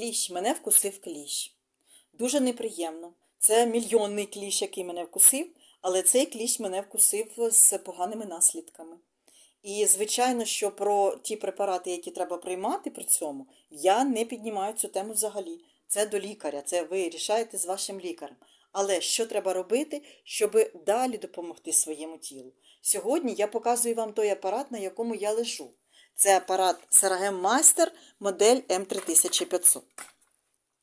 Кліщ, мене вкусив кліщ. Дуже неприємно. Це мільйонний кліщ, який мене вкусив, але цей кліщ мене вкусив з поганими наслідками. І, звичайно, що про ті препарати, які треба приймати при цьому, я не піднімаю цю тему взагалі. Це до лікаря, це ви рішаєте з вашим лікарем. Але що треба робити, щоб далі допомогти своєму тілу? Сьогодні я показую вам той апарат, на якому я лежу. Це апарат Сарагем Майстер модель М3500.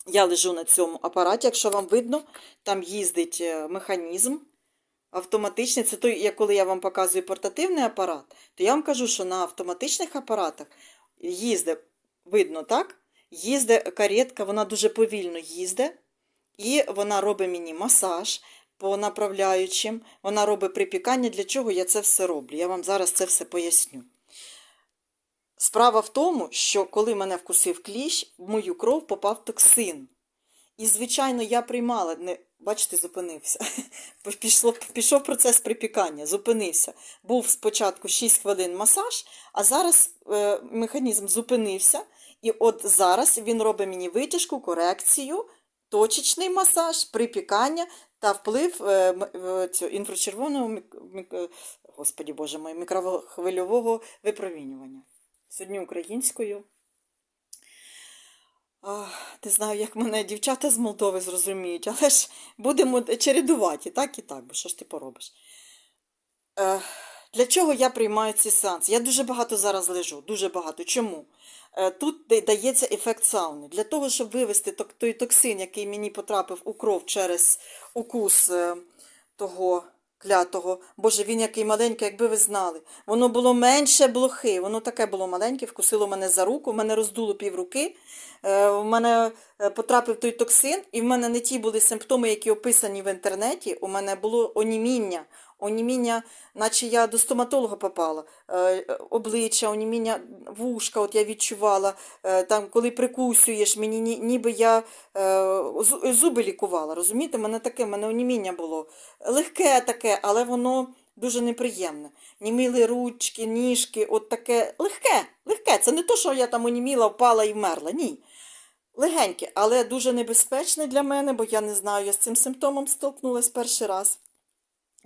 Я лежу на цьому апараті, якщо вам видно, там їздить е, механізм автоматичний. Це той, коли я вам показую портативний апарат, то я вам кажу, що на автоматичних апаратах їздить, видно, так? Їздить каретка, вона дуже повільно їздить, і вона робить мені масаж по направляючим, вона робить припікання. Для чого я це все роблю? Я вам зараз це все поясню. Справа в тому, що коли мене вкусив кліщ, в мою кров попав токсин. І, звичайно, я приймала, не, бачите, зупинився. Пішло, пішов процес припікання, зупинився. Був спочатку 6 хвилин масаж, а зараз е, механізм зупинився. І от зараз він робить мені витяжку, корекцію, точечний масаж, припікання та вплив е, е, цього інфрачервоного е, Господі Боже мой, мікрохвильового випромінювання. Сьогодні українською. Не знаю, як мене дівчата з Молдови зрозуміють, але ж будемо чередувати, так і так, бо що ж ти поробиш? Е, для чого я приймаю ці сеанси? Я дуже багато зараз лежу, дуже багато. Чому? Е, тут дається ефект сауни. Для того, щоб вивести той токсин, який мені потрапив у кров через укус е, того клятого. Боже, він який маленький, якби ви знали. Воно було менше блохи, воно таке було маленьке, вкусило мене за руку, мене роздуло півруки. в У мене е, потрапив той токсин, і в мене не ті були симптоми, які описані в інтернеті. У мене було оніміння. Оніміння, наче я до стоматолога попала, Е, обличчя, оніміння вушка, от я відчувала, Е, там, коли прикусуєш, мені ні- ніби я е, зуби лікувала. Розумієте, мене таке, мене оніміння було. Легке таке, але воно дуже неприємне. Німіли ручки, ніжки, от таке легке, легке. Це не то, що я там оніміла, впала і вмерла. Ні. Легеньке, але дуже небезпечне для мене, бо я не знаю, я з цим симптомом столкнулася перший раз.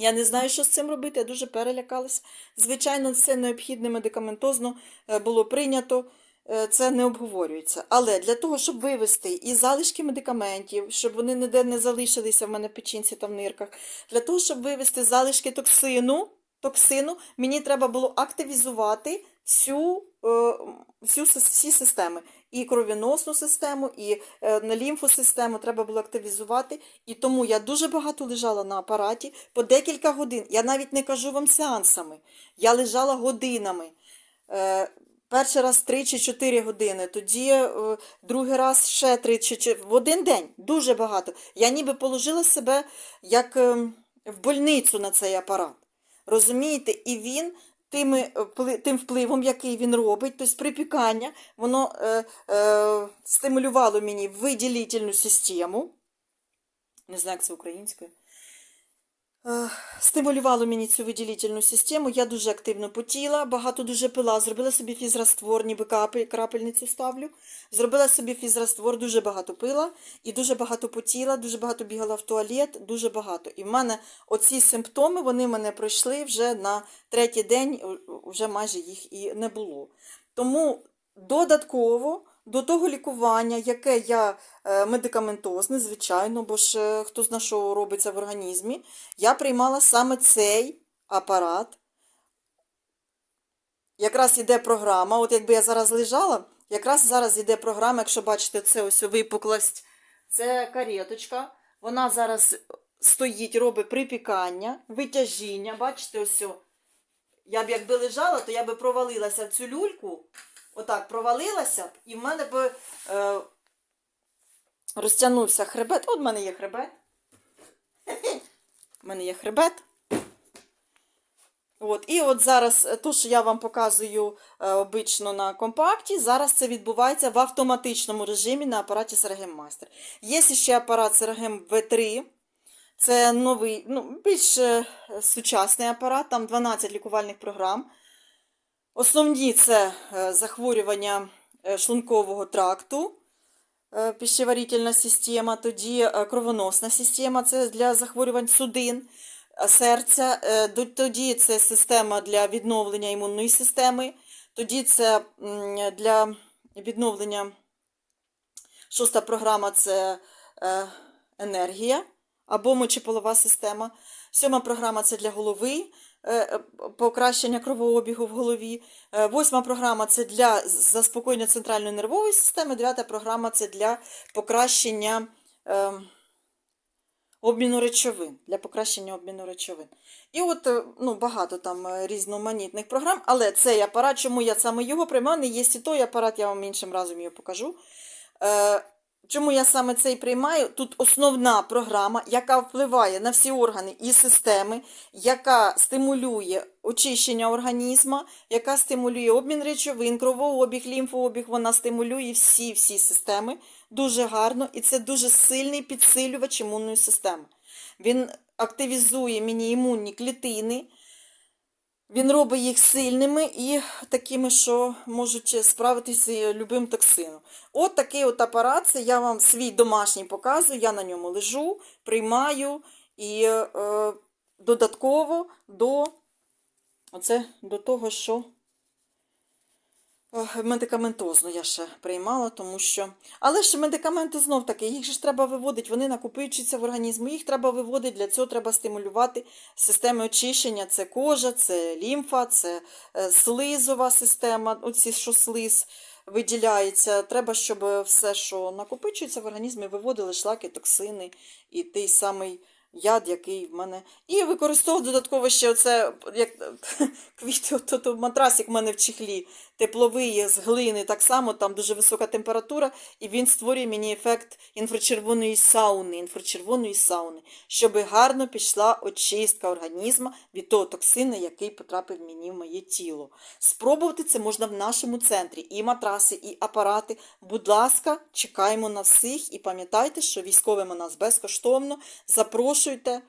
Я не знаю, що з цим робити, я дуже перелякалася. Звичайно, це необхідне медикаментозно е, було прийнято, е, це не обговорюється. Але для того, щоб вивести і залишки медикаментів, щоб вони ніде не залишилися в мене в печінці та в нирках, для того, щоб вивести залишки токсину, токсину мені треба було активізувати всю, е, всю, всі системи. І кровіносну систему, і е, на лімфосистему треба було активізувати. І тому я дуже багато лежала на апараті по декілька годин. Я навіть не кажу вам сеансами. Я лежала годинами. Е, перший раз 3 чи 4 години, тоді е, другий раз ще 3 чи 4, в один день. Дуже багато. Я ніби положила себе як е, в больницю на цей апарат. Розумієте? І він тими, е, тим впливом, який він робить, тобто припікання, воно е, е, стимулювало мені виділительну систему. Не знаю, як це українською. Е, Стимулювало мені цю виділительну систему. Я дуже активно потіла, багато дуже пила, зробила собі фізраствор, ніби капель, крапельницю ставлю. Зробила собі фізраствор, дуже багато пила і дуже багато потіла, дуже багато бігала в туалет, дуже багато. І в мене оці симптоми, вони мене пройшли вже на третій день, вже майже їх і не було. Тому додатково до того лікування, яке я е, медикаментозне, звичайно, бо ж е, хто зна, що робиться в організмі, я приймала саме цей апарат. Якраз іде програма. От якби я зараз лежала, якраз зараз іде програма, якщо бачите, це ось випуклость, це кареточка. Вона зараз стоїть, робить припікання, витяжіння. Бачите, ось. Я б якби лежала, то я би провалилася в цю люльку. Отак провалилася, б, і в мене б е, розтягнувся хребет. От в мене є хребет. У мене є хребет. От, і от зараз, е, то, що я вам показую е, обично на компакті, зараз це відбувається в автоматичному режимі на апараті Sergem Master. Є ще апарат Sergem V3. Це новий, ну, більш е, сучасний апарат, там 12 лікувальних програм. Основні це е, захворювання е, шлункового тракту, е, пищеварительна система, тоді кровоносна система, це для захворювань судин, серця, тоді це система для відновлення імунної системи, тоді це для відновлення шоста програма це енергія або мочеполова система. Сьома програма це для голови, покращення кровообігу в голові. Е, Восьма програма це для заспокоєння центральної нервової системи. Дев'ята програма це для покращення е, обміну речовин. Для покращення обміну речовин. І от е, ну, багато там е, різноманітних програм, але цей апарат, чому я саме його приймаю, не є і той апарат, я вам іншим разом його покажу. Чому я саме цей приймаю? Тут основна програма, яка впливає на всі органи і системи, яка стимулює очищення організму, яка стимулює обмін речовин, кровообіг, лімфообіг, вона стимулює всі всі системи дуже гарно, і це дуже сильний підсилювач імунної системи. Він активізує мені імунні клітини, він робить їх сильними і такими, що можуть справитися любим токсином. От такий от апарат, це я вам свій домашній показую, я на ньому лежу, приймаю і е, додатково до, оце, до того, що медикаментозно я ще приймала, тому що. Але ж медикаменти знов таки, їх ж треба виводити, вони накопичуються в організму, їх треба виводити, для цього треба стимулювати системи очищення. Це кожа, це лімфа, це е, слизова система, оці, що слиз виділяється. Треба, щоб все, що накопичується в організмі, виводили шлаки, токсини і той самий яд, який в мене. І використовую додатково ще оце, як квіти, от, от, от матрасик в мене в чехлі, тепловий з глини, так само, там дуже висока температура, і він створює мені ефект інфрачервоної сауни, інфрачервоної сауни, щоб гарно пішла очистка організму від того токсину, який потрапив мені в моє тіло. Спробувати це можна в нашому центрі. І матраси, і апарати. Будь ласка, чекаємо на всіх і пам'ятайте, що військовим у нас безкоштовно. Запрошуйте,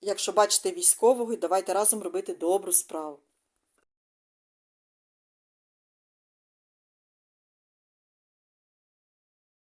якщо бачите військового, і давайте разом робити добру справу.